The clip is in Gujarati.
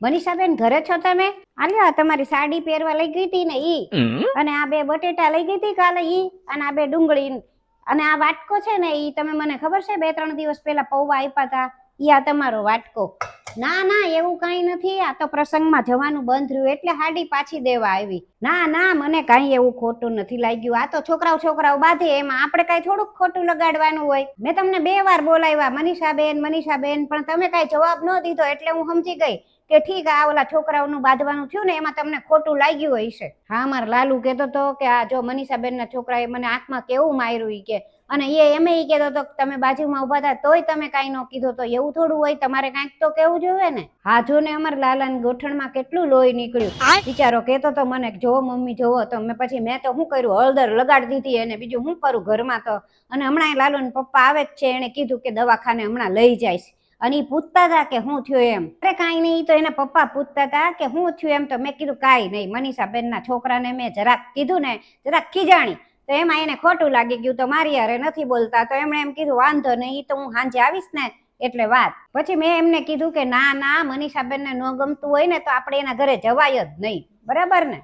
મનીષાબેન ઘરે છો તમે? આલ્યો તમારી સાડી પહેરવા લઈ ગઈ હતી ને ઈ. અને આ બે બટેટા લઈ ગઈ હતી કાલે ઈ અને આ બે ડુંગળી અને આ વાટકો છે ને ઈ તમે મને ખબર છે બે ત્રણ દિવસ પહેલા પૌવા આપ્યા હતા ઈ આ તમારો વાટકો. ના ના એવું કઈ નથી આ તો પ્રસંગમાં જવાનું બંધ રહ્યું એટલે હાડી પાછી દેવા આવી. ના ના મને કઈ એવું ખોટું નથી લાગ્યું. આ તો છોકરાઓ છોકરાઓ બાંધે એમાં આપણે કઈ થોડુંક ખોટું લગાડવાનું હોય. મેં તમને બે વાર બોલાવ્યા મનીષાબેન મનીષાબેન પણ તમે કઈ જવાબ ન દીધો એટલે હું સમજી ગઈ. કે ઠીક આ ઓલા છોકરાઓનું બાંધવાનું થયું ને એમાં તમને ખોટું લાગ્યું હોય છે. હા મારા લાલુ કહેતો તો કે આ જો મનીષાબેનના છોકરાએ મને આંખમાં કેવું માર્યું એ કે. અને એ એમ ઈ કહેતો તો તમે બાજુમાં ઊભા હતા તોય તમે કાંઈ ન કીધું તો એવું થોડું હોય તમારે કાંઈક તો કેવું જોઈએ ને? હા જો ને અમારા લાલાની ગોઠણમાં કેટલું લોહી નીકળ્યું. બિચારો કહેતો તો મને જોવો જો મમ્મી જોવો તો મેં પછી મેં તો શું કર્યું? હળદર લગાડી દીધી એને બીજું શું કરું ઘરમાં તો? અને હમણાં એ લાલુના પપ્પા આવે જ છે એને કીધું કે દવાખાને હમણાં લઈ જાય અને એ પૂછતા હતા કે શું થયું એમ. અરે કાંઈ નહીં તો એના પપ્પા પૂછતા હતા કે શું થયું એમ, તો મેં કીધું કાંઈ નહીં. મનીષાબેનના છોકરાને મેં જરાક કીધું ને, જરાક ખીજાણી. તો એમાં એને ખોટું લાગી ગયું, તો મારી હારે નથી બોલતા. તો એમણે એમ કીધું, વાંધો નહીં તો હું સાંજે આવીશ ને, એટલે વાત. પછી મેં એમને કીધું કે, ના ના, મનીષાબેનને ન ગમતું હોય ને, તો આપણે એના ઘરે જવાય જ નહીં. બરાબર ને?